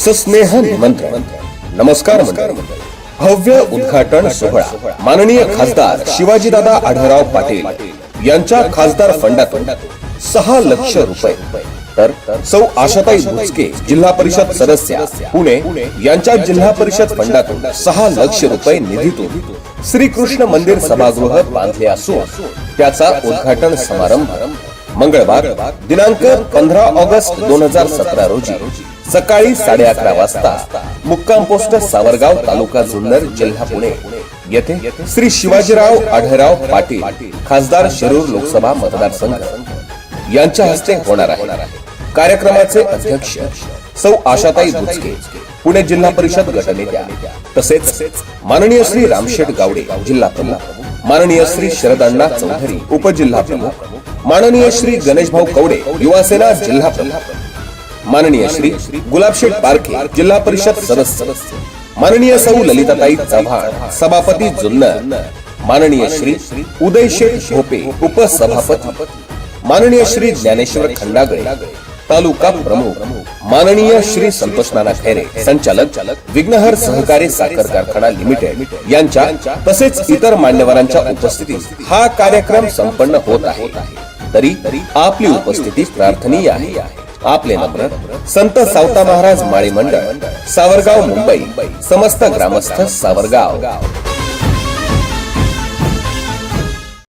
सस्नेह निमंत्रण नमस्कार मंडळी। भव्य उद्घाटन सोहळा। माननीय खासदार शिवाजीदादा आढळराव पाटील यांच्या खासदार फंडातून सहा लक्ष रुपये। तर सौ आशाताई बुचके जिल्हा परिषद सदस्या पुणे यांच्या जिल्हा परिषद फंडातून सहा लक्ष रुपये निधीतून श्रीकृष्ण मंदिर सभागृह बांधले असून त्याचा उद्घाटन समारंभ मंगळवार दिनांक पंधरा ऑगस्ट दोन हजार सतरा रोजी सकाळी साडे अकरा वाजता मुक्काम पोस्ट सावरगाव तालुका जुन्नर जिल्हा पुणे. येथे श्री शिवाजीराव आढळराव पाटील खासदार शिरूर लोकसभा मतदारसंघ यांच्या हस्ते होणार आहे. कार्यक्रमाचे अध्यक्ष सौ आशाताई बुचके पुणे जिल्हा परिषद गटनेत्या तसेच माननीय श्री रामशेठ गावडे जिल्हा प्रमुख माननीय श्री शरदांना चौधरी उपजिल्हा प्रमुख माननीय श्री गणेश भाऊ कवडे युवासेना जिल्हा प्रमुख. माननीय श्री गुलाबशेठ पारखे जिल्हा परिषद सदस्य. माननीय सौ ललिताताई चव्हाण सभापती जुन्नर. माननीय श्री उदय शेठ भोपे उपसभापती. माननीय श्री ज्ञानेश्वर खंडागळे तालुका प्रमुख. माननीय श्री संतोष नाना खैरे संचालक विघ्नहर सहकारी साखर कारखाना लिमिटेड. यांच्या तसेच इतर मान्यवरांच्या उपस्थितीत हा कार्यक्रम संपन्न होत आहे. तरी आपली उपस्थिती प्रार्थनीय आहे. आपले नम्र संत सावता महाराज माळी मंडळ सावरगाव मुंबई समस्त ग्रामस्थ सावरगाव.